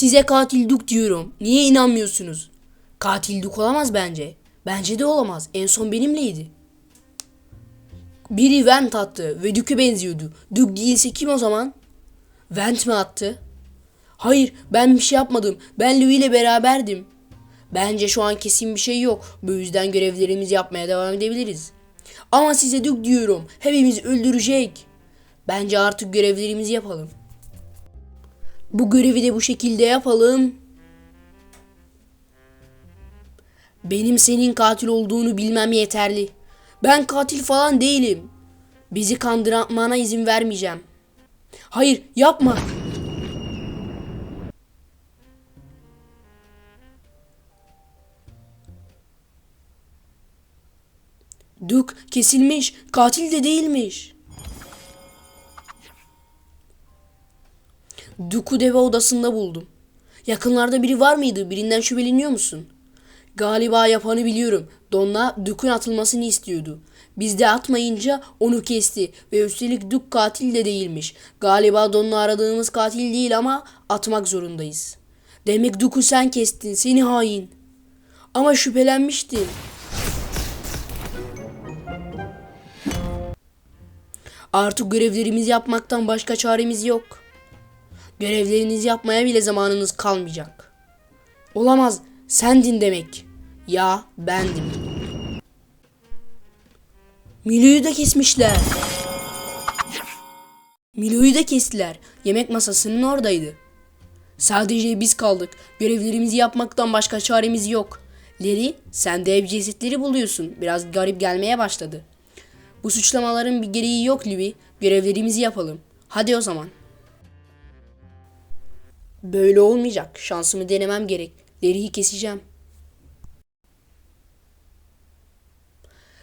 Size katil Duk diyorum. Niye inanmıyorsunuz? Katil Duk olamaz bence. Bence de olamaz. En son benimleydi. Biri vent attı ve Duke'e benziyordu. Duke değilse kim o zaman? Vent mi attı? Hayır ben bir şey yapmadım. Ben Louis ile beraberdim. Bence şu an kesin bir şey yok. Bu yüzden görevlerimizi yapmaya devam edebiliriz. Ama size Duke diyorum. Hepimiz öldürecek. Bence artık görevlerimizi yapalım. Bu görevi de bu şekilde yapalım. Benim senin katil olduğunu bilmem yeterli. Ben katil falan değilim. Bizi kandırmana izin vermeyeceğim. Hayır, yapma. Duk kesilmiş. Katil de değilmiş. Duke'u deve odasında buldum. Yakınlarda biri var mıydı? Birinden şüpheleniyor musun? Galiba yapanı biliyorum. Donna Duke'un atılmasını istiyordu. Biz de atmayınca onu kesti ve üstelik Duke katil de değilmiş. Galiba Donna aradığımız katil değil ama atmak zorundayız. Demek Duke'u sen kestin. Seni hain. Ama şüphelenmiştin. Artık görevlerimizi yapmaktan başka çaremiz yok. Görevlerinizi yapmaya bile zamanınız kalmayacak. Olamaz. Sendin demek. Ya bendim. Milo'yu da kesmişler. Milo'yu da kestiler. Yemek masasının oradaydı. Sadece biz kaldık. Görevlerimizi yapmaktan başka çaremiz yok. Larry, sen de ev cesetleri buluyorsun. Biraz garip gelmeye başladı. Bu suçlamaların bir gereği yok Louis. Görevlerimizi yapalım. Hadi o zaman. Böyle olmayacak. Şansımı denemem gerek. Larry'i keseceğim.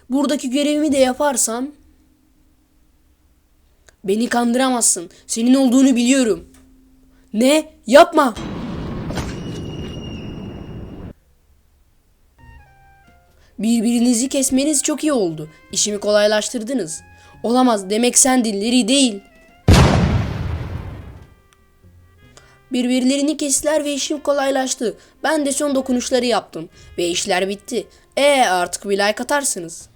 Buradaki görevimi de yaparsam beni kandıramazsın. Senin olduğunu biliyorum. Ne? Yapma. Birbirinizi kesmeniz çok iyi oldu. İşimi kolaylaştırdınız. Olamaz demek sendin Larry değil. Birbirlerini kestiler ve işim kolaylaştı. Ben de son dokunuşları yaptım ve işler bitti. E artık bir like atarsınız.